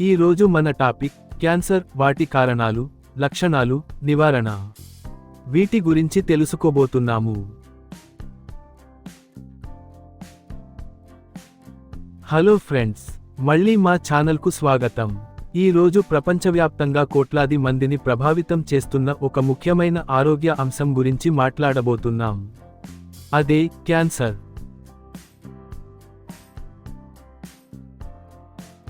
ఈ రోజు మన టాపిక్ క్యాన్సర్ వాటి కారణాలు లక్షణాలు నివారణ. వీటి గురించి తెలుసుకోబోతున్నాము. హలో ఫ్రెండ్స్ మళ్ళీ మా ఛానల్కు స్వాగతం. ఈ రోజు ప్రపంచవ్యాప్తంగా కోట్లాది మందిని ప్రభావితం చేస్తున్న ఒక ముఖ్యమైన ఆరోగ్య అంశం గురించి మాట్లాడబోతున్నాం. అదే క్యాన్సర్.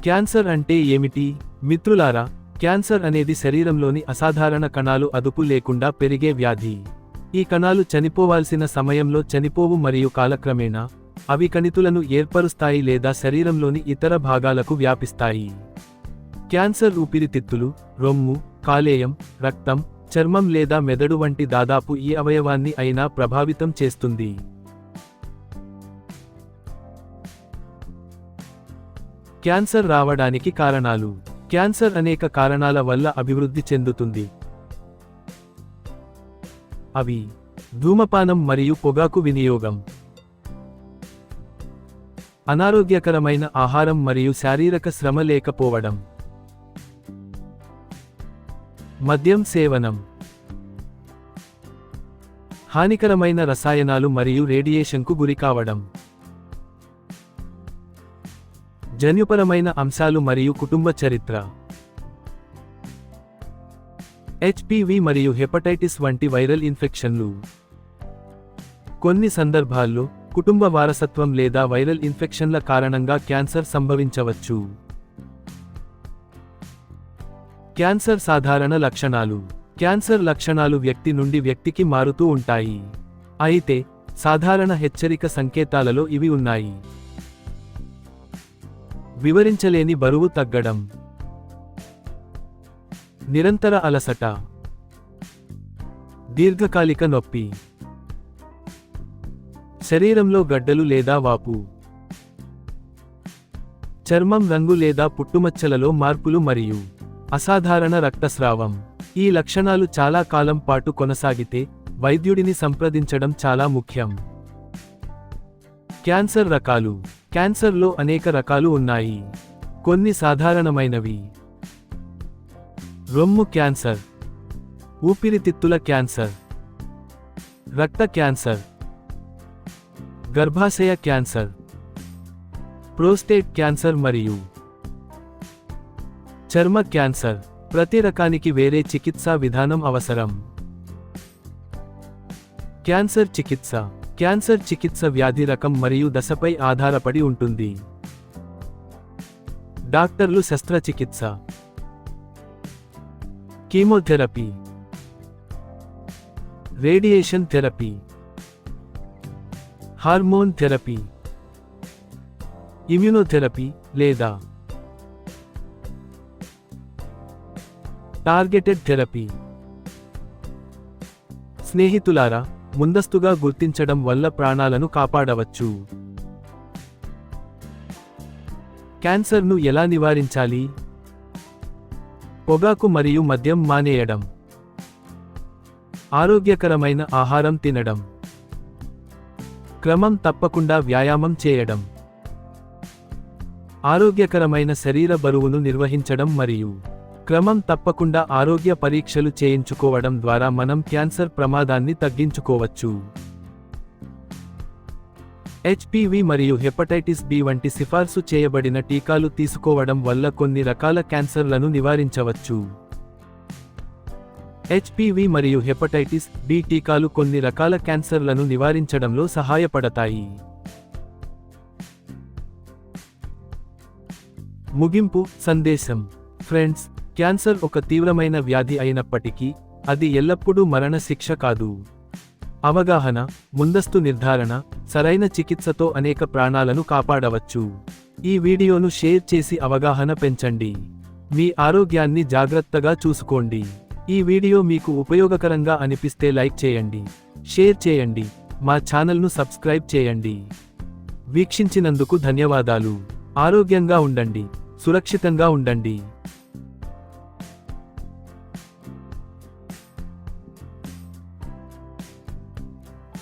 క్యాన్సర్ అంటే ఏమిటి? మిత్రులారా క్యాన్సర్ అనేది శరీరంలోని అసాధారణ కణాలు అదుపు లేకుండా పెరిగే వ్యాధి. ఈ కణాలు చనిపోవాల్సిన సమయంలో చనిపోవు మరియు కాలక్రమేణా అవి కణితులను ఏర్పరుస్తాయి లేదా శరీరంలోని ఇతర భాగాలకు వ్యాపిస్తాయి. క్యాన్సర్ ఊపిరితిత్తులు రొమ్ము కాలేయం రక్తం చర్మం లేదా మెదడు వంటి దాదాపు ఈ అవయవాన్ని అయినా ప్రభావితం చేస్తుంది. క్యాన్సర్ రావడానికి కారణాలు. క్యాన్సర్ అనేక కారణాల వల్ల అభివృద్ధి చెందుతుంది. అవి ధూమపానం మరియు పొగాకు వినియోగం. అనారోగ్యకరమైన ఆహారం మరియు శారీరక శ్రమ లేకపోవడం. మద్యం సేవనం. హానికరమైన రసాయనాలు మరియు రేడియేషన్కు గురికావడం. జన్యుపరమైన అంశాలు మరియు కుటుంబ చరిత్ర. హెచ్పివి మరియు హెపటైటిస్ వంటి వైరల్ ఇన్ఫెక్షన్లు. కొన్ని సందర్భాల్లో కుటుంబ వారసత్వం లేదా వైరల్ ఇన్ఫెక్షన్ల కారణంగా క్యాన్సర్ సంభవించవచ్చు. క్యాన్సర్ సాధారణ లక్షణాలు. క్యాన్సర్ లక్షణాలు వ్యక్తి నుండి వ్యక్తికి మారుతూ ఉంటాయి. అయితే సాధారణ హెచ్చరిక సంకేతాలలో ఇవి ఉన్నాయి. వివరించలేని బరువు తగ్గడం. నిరంతర అలసట. దీర్ఘకాలిక నొప్పి. శరీరంలో గడ్డలు లేదా వాపు. చర్మం రంగు లేదా పుట్టుమచ్చలలో మార్పులు మరియు అసాధారణ రక్తస్రావం. ఈ లక్షణాలు చాలా కాలం పాటు కొనసాగితే వైద్యుడిని సంప్రదించడం చాలా ముఖ్యం. క్యాన్సర్ రకాలు. క్యాన్సర్లో అనేక రకాలు ఉన్నాయి. కొన్ని సాధారణమైనవి. రొమ్ము క్యాన్సర్. ఊపిరితిత్తుల క్యాన్సర్. రక్త క్యాన్సర్. గర్భాశయ క్యాన్సర్. ప్రోస్టేట్ క్యాన్సర్ మరియు చర్మ క్యాన్సర్. ప్రతి రకానికి వేరే చికిత్సా విధానం అవసరం. క్యాన్సర్ చికిత్స. క్యాన్సర్ చికిత్స వ్యాధి రకం మరియు దశపై ఆధారపడి ఉంటుంది. డాక్టర్లు శస్త్రచికిత్స. Chemotherapy. Radiation therapy. Hormone therapy. Immunotherapy లేదా టార్గెటెడ్ థెరపీ. స్నేహితులారా ముందస్తుగా గుర్తించడం వల్ల ప్రాణాలను కాపాడవచ్చు. క్యాన్సర్ను ఎలా నివారించాలి? పొగాకు మరియు మద్యం మానేయడం. ఆరోగ్యకరమైన ఆహారం తినడం. క్రమం తప్పకుండా వ్యాయామం చేయడం. ఆరోగ్యకరమైన శరీర బరువును నిర్వహించడం మరియు క్రమం తప్పకుండా ఆరోగ్య పరీక్షలు చేయించుకోవడం ద్వారా మనం క్యాన్సర్ ప్రమాదాన్ని తగ్గించుకోవచ్చు. హెచ్పివి మరియు హెపటైటిస్ బి వంటి సిఫార్సు చేయబడిన టీకాలు తీసుకోవడం వల్ల కొన్ని రకాల క్యాన్సర్లను నివారించవచ్చు. హెచ్పివి మరియు హెపటైటిస్ బి టీకాలు కొన్ని రకాల క్యాన్సర్లను నివారించడంలో సహాయపడతాయి. ముగింపు సందేశం. ఫ్రెండ్స్ క్యాన్సర్ ఒక తీవ్రమైన వ్యాధి అయినప్పటికీ అది ఎల్లప్పుడూ మరణశిక్ష కాదు. అవగాహన ముందస్తు నిర్ధారణ సరైన చికిత్సతో అనేక ప్రాణాలను కాపాడవచ్చు. ఈ వీడియోను షేర్ చేసి అవగాహన పెంచండి. మీ ఆరోగ్యాన్ని జాగ్రత్తగా చూసుకోండి. ఈ వీడియో మీకు ఉపయోగకరంగా అనిపిస్తే లైక్ చేయండి షేర్ చేయండి మా ఛానల్ను సబ్స్క్రైబ్ చేయండి. వీక్షించినందుకు ధన్యవాదాలు. ఆరోగ్యంగా ఉండండి సురక్షితంగా ఉండండి.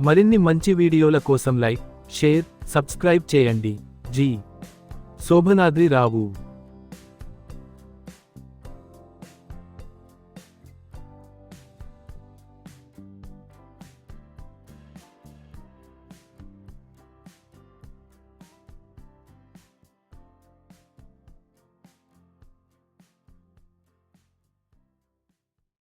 మరిన్ని మంచి వీడియోల కోసం లైక్ షేర్ సబ్స్క్రైబ్ చేయండి. జీ. శోభనాద్రి రావు.